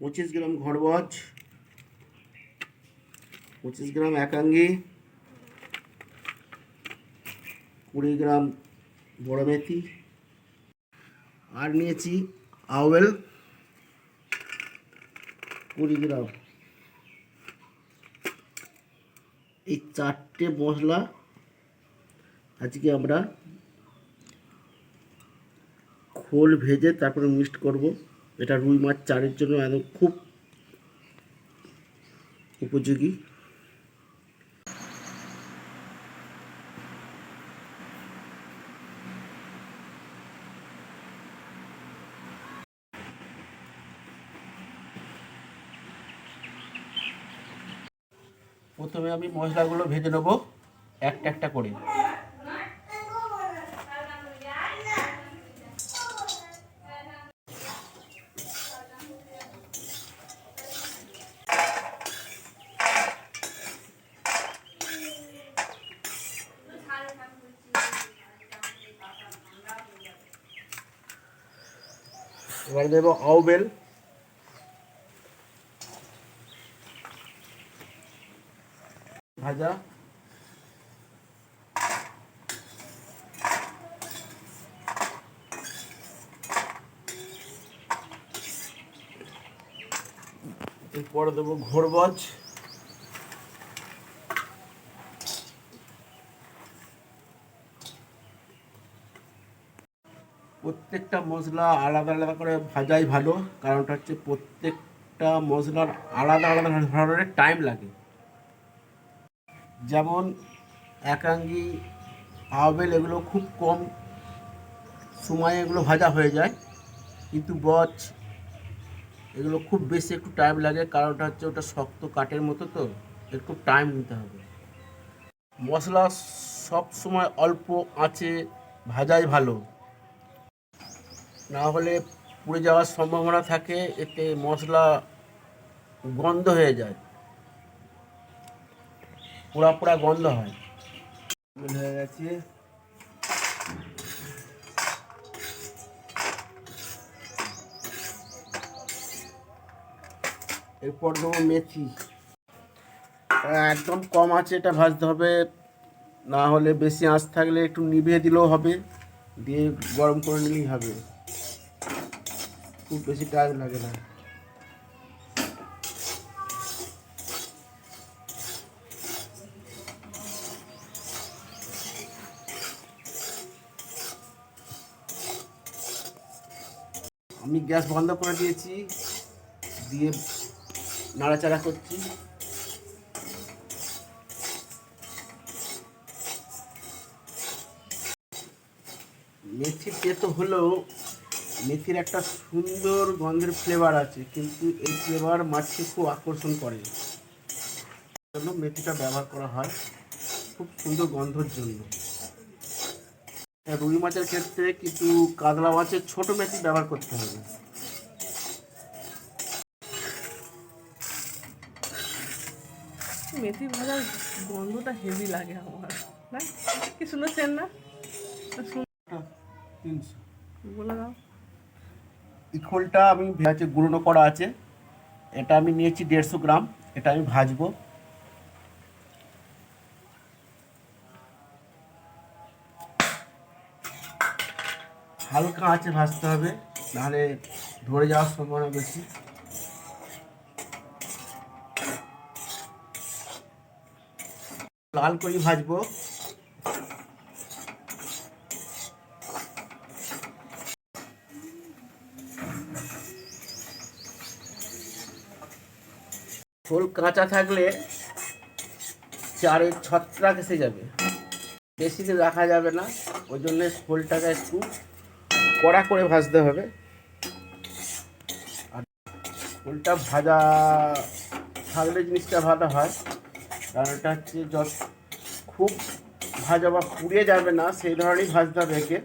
পঁচিশ গ্রাম ঘরবজ পঁচিশ গ্রাম একাঙ্গি, কুড়ি গ্রাম বড় মেথি, আর নিয়েছি আওয়েল কুড়ি গ্রাম। এই চারটে মশলা আজকে আমরা খোল ভেজে তারপরে মিক্সড করব। এটা রুই মাছ চারের জন্য একদম খুব উপযোগী। প্রথমে আমি মশলাগুলো ভেজে নেব, একটা একটা করে এবার দেব আউবেল। ভাজা। এরপরে দেবো ঘোরবজ। প্রত্যেকটা মশলা আলাদা আলাদা করে ভাজাই ভালো কারণটা হচ্ছে প্রত্যেকটা মশলার আলাদা আলাদা ধরনের টাইম লাগে। যেমন একাঙ্গি, আবেল এগুলো খুব কম সময়ে এগুলো ভাজা হয়ে যায়, কিন্তু বচ এগুলো খুব বেশি একটু টাইম লাগে কারণটা হচ্ছে ওটা শক্ত কাঠের মতো তো একটু টাইম নিতে হবে। মশলা সব সময় অল্প আঁচে ভাজাই ভালো। না হলে পুড়ে যাওয়ার সম্ভাবনা থাকে, এতে মশলা গন্ধ হয়ে যায়। পোড়া পোড়া গন্ধ হয়। এরপর দেবো মেথি। একদম কম আছে এটা ভাজতে হবে, না হলে বেশি আঁচ থাকলে একটু নিভিয়ে দিলেও হবে, দিয়ে গরম করে নিলেই হবে। খুব বেশি টাইম লাগে না। আমি গ্যাস বন্ধ করে দিয়েছি, দিয়ে নাড়াচাড়া করছি। মেথি তেতো হলেও মেথির একটা সুন্দর গন্ধের ফ্লেভার আছে কিন্তু এই ফ্লেভার মাছকে খুব আকর্ষণ করে। জন্য মেথিটা ব্যবহার করা হয় খুব সুন্দর গন্ধর জন্য। রুই মাছের ক্ষেত্রে কিন্তু কাতলা মাছের ছোট মেথি ব্যবহার করতে হবে। মেথি ভাজার গন্ধটা হেভি লাগে আমার না? কি সুন্দর সেন না? তিনশো। বলে দাও। এই খোলটা আমি ভেজে গুঁড়ো করা আছে। এটা আমি নিয়েছি দেড়শো গ্রাম, এটা আমি ভাজবো। হালকা আছে ভাজতে হবে, নাহলে ধরে যাওয়ার সম্ভাবনা বেশি। লাল করে ভাজবো। খোল কাঁচা থাকলে চারে ছত্রাক এসে যাবে। বেশি দিন রাখা যাবে না, ওই জন্য খোলটাকে একটু কড়া করে ভাজতে হবে। আর খোলটা ভাজা থাকলে জিনিসটা ভালো হয়, কারণ এটা হচ্ছে যত খুব ভাজা বা পুড়িয়ে যাবে না, সেই ধরনেরই ভাজতে হবে একে।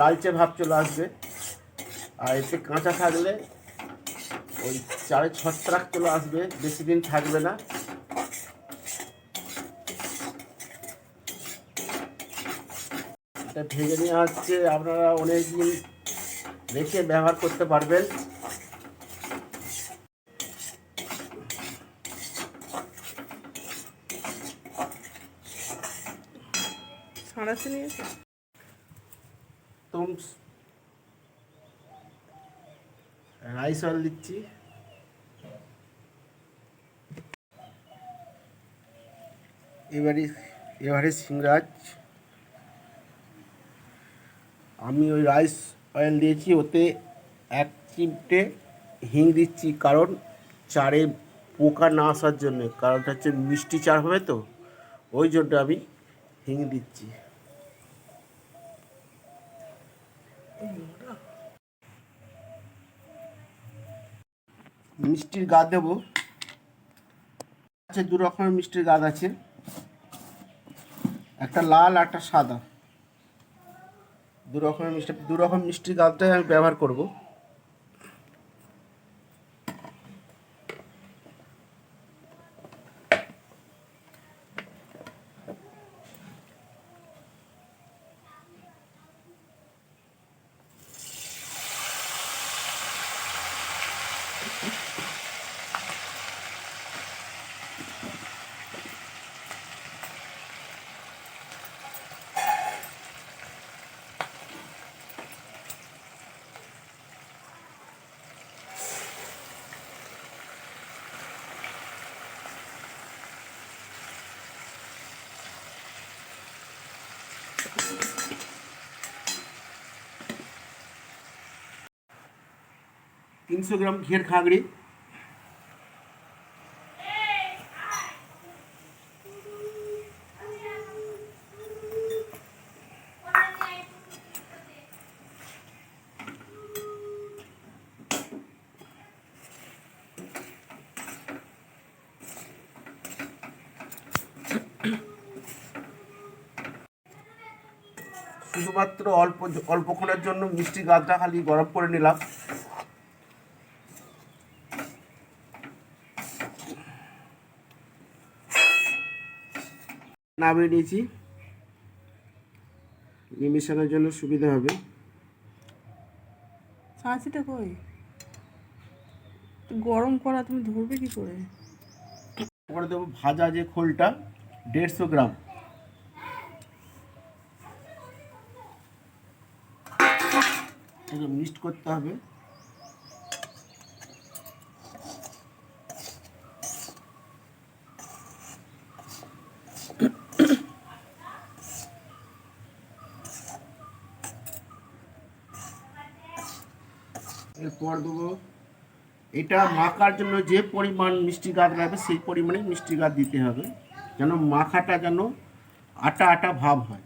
লালচে ভাব চলে আসবে। আর এতে কাঁচা থাকলে ওই চারে ছত্রাক চলে আসবে বেশি দিন থাকবে না। এটা ভেজে নিয়ে আসছে আপনারা অনেক দিন রেখে ব্যবহার করতে পারবেন। তোমার রাইস অয়েল দিচ্ছি। এবারে এবারে সিংরাজ। আমি ওই রাইস অয়েল দিয়েছি, ওতে এক চিমটে হিং দিচ্ছি, কারণ চারে পোকা না আসার জন্য কারণটা হচ্ছে মিষ্টি চার হবে তো, ওই জন্য আমি হিং দিচ্ছি। মিষ্টির গা দেবো। আছে দু রকমের মিষ্টির গাছ আছে। একটা লাল আর একটা সাদা। দু রকমের মিষ্টি দু রকম মিষ্টির গাছটাই আমি ব্যবহার করব। তিনশো গ্রাম ঘিয়ের খাগড়ি শুধুমাত্র অল্প অল্পক্ষণের জন্য মিষ্টি গাছটা খালি গরম করে নিলাম। নামিয়ে নিয়েছি। মেশানোর জন্য সুবিধা হবে। ছাঁচিটা কই? গরম করা তুমি ধরবে কি করে? করে দেবো ভাজা যে খোলটা দেড়শো গ্রাম। মিক্সড করতে হবে। এরপর দেবো। এটা মাখার জন্য যে পরিমাণ মিষ্টি গাছ লাগবে, সেই পরিমাণে মিষ্টি গাঁদ দিতে হবে। যেন মাখাটা যেন আটা আটা ভাব হয়।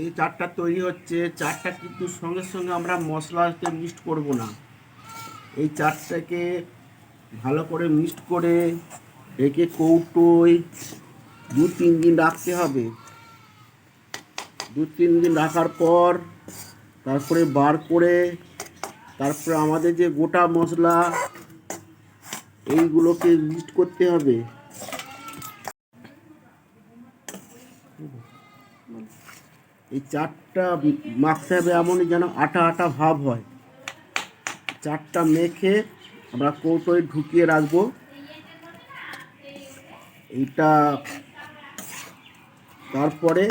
এই চারটা তৈরি হচ্ছে। চারটা কিন্তু সঙ্গে সঙ্গে আমরা মশলাতে মিক্সড করব না। এই চারটাকে ভালো করে মিক্সড করে একে কৌটোয় দু তিন দিন রাখতে হবে। দু তিন দিন রাখার পর তারপরে বার করে তারপরে আমাদের যে গোটা মশলা, এইগুলোকে মিক্সড করতে হবে। এই চারটা মাখতে হবে এমনই যেন আটা আটা ভাব হয়। চারটা মেখে আমরা কৌটোয় ঢুকিয়ে রাখব। এইটা তারপরে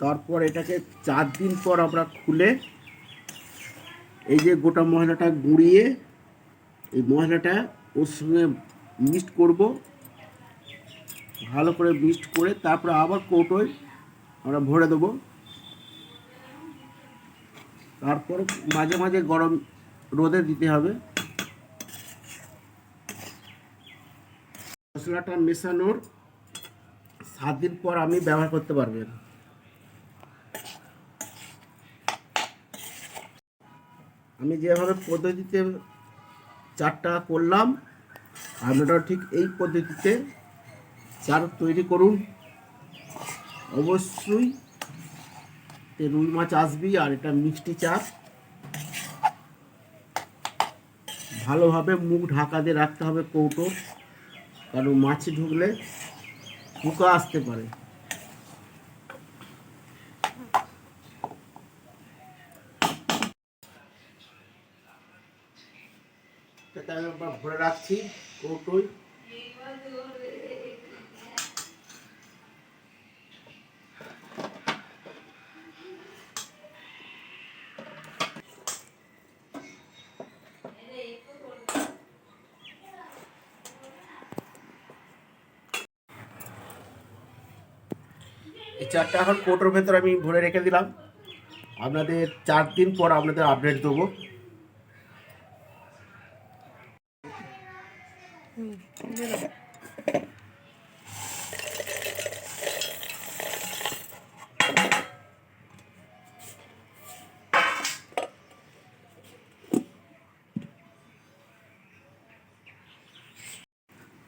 তারপর এটাকে চার দিন পর আমরা খুলে এই যে গোটা মশলাটা গুঁড়িয়ে এই মশলাটা ওর সঙ্গে মিক্সড করব। ভালো করে মিক্সড করে তারপরে আবার কৌটোয় আমরা ভরে দেবো। তারপর মাঝে মাঝে গরম রোদে দিতে হবে। মশলাটা মেশানোর সাত দিন পর আপনি ব্যবহার করতে পারবেন। আমি যেভাবে পদ্ধতিতে চারটা করলাম, আপনারাও ঠিক এই পদ্ধতিতে চার তৈরি করুন। অবশ্যই রুই মাছ আসবেই, আর এটা মিষ্টি চাপ ভালোভাবে মুখ ঢাকা দিয়ে রাখতে হবে কৌটো, কারণ মাছে ঢুকলে পোকা আসতে পারে। আমি ভরে রাখছি কৌটোয়। এই চারটা এখন কোটোর ভেতর আমি ভরে রেখে দিলাম আপনাদের চার দিন পর আপনাদের আপডেট দেবো।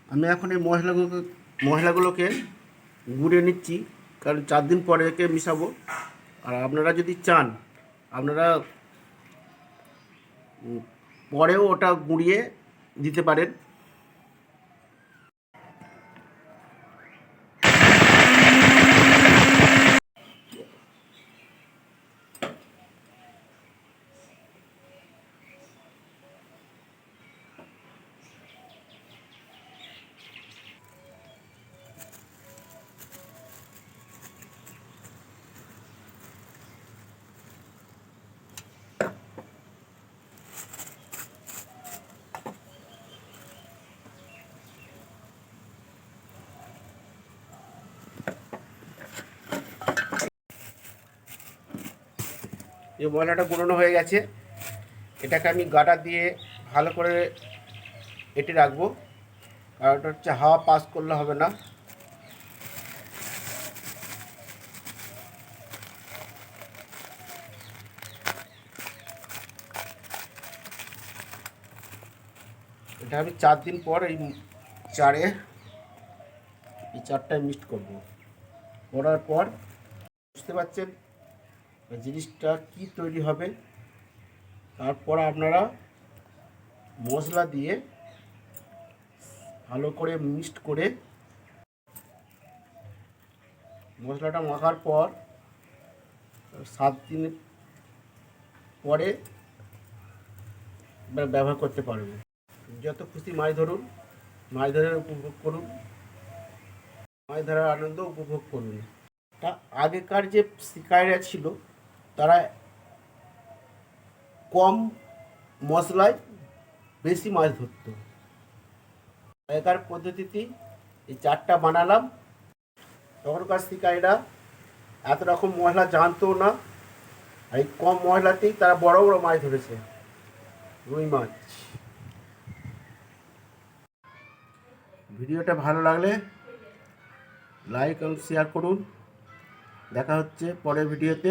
আমি এখন এই মশলাগুলোকে মশলাগুলোকে গুঁড়ে নিচ্ছি কারণ চার দিন পরে একে মিশাবো। আর আপনারা যদি চান, আপনারা পরেও ওটা গুঁড়িয়ে দিতে পারেন। এই মশলাটা গুঁড়োনো হয়ে গেছে। এটাকে আমি গাটা দিয়ে ভালো করে এটে রাখব। আর ওটা হচ্ছে হাওয়া পাস করলে হবে না। এটা আমি চার দিন পর এই চারে এই চারটায় মিক্সড করব। করার পর, বুঝতে পারছেন? জিনিসটা কি তৈরি হবে? তারপর আপনারা মশলা দিয়ে ভালো করে মিক্সড করে মশলাটা মাখার পর সাত দিন পরে ব্যবহার করতে পারবেন। যত খুশি মাছ ধরুন, মাছ ধরার উপভোগ করুন, মাছ ধরার আনন্দ উপভোগ করুন। তা আগেকার যে শিকারীরা ছিল তারা কম মশলায় বেশি মাছ ধরতো। আগেকার পদ্ধতিতে এই চারটা বানালাম। তখনকার শিকারীরা এত রকম মশলা জানতো না। এই কম মশলাতেই তারা বড় বড় মাছ ধরেছে, রুই মাছ। ভিডিওটা ভালো লাগলে লাইক এবং শেয়ার করুন। দেখা হচ্ছে পরের ভিডিওতে।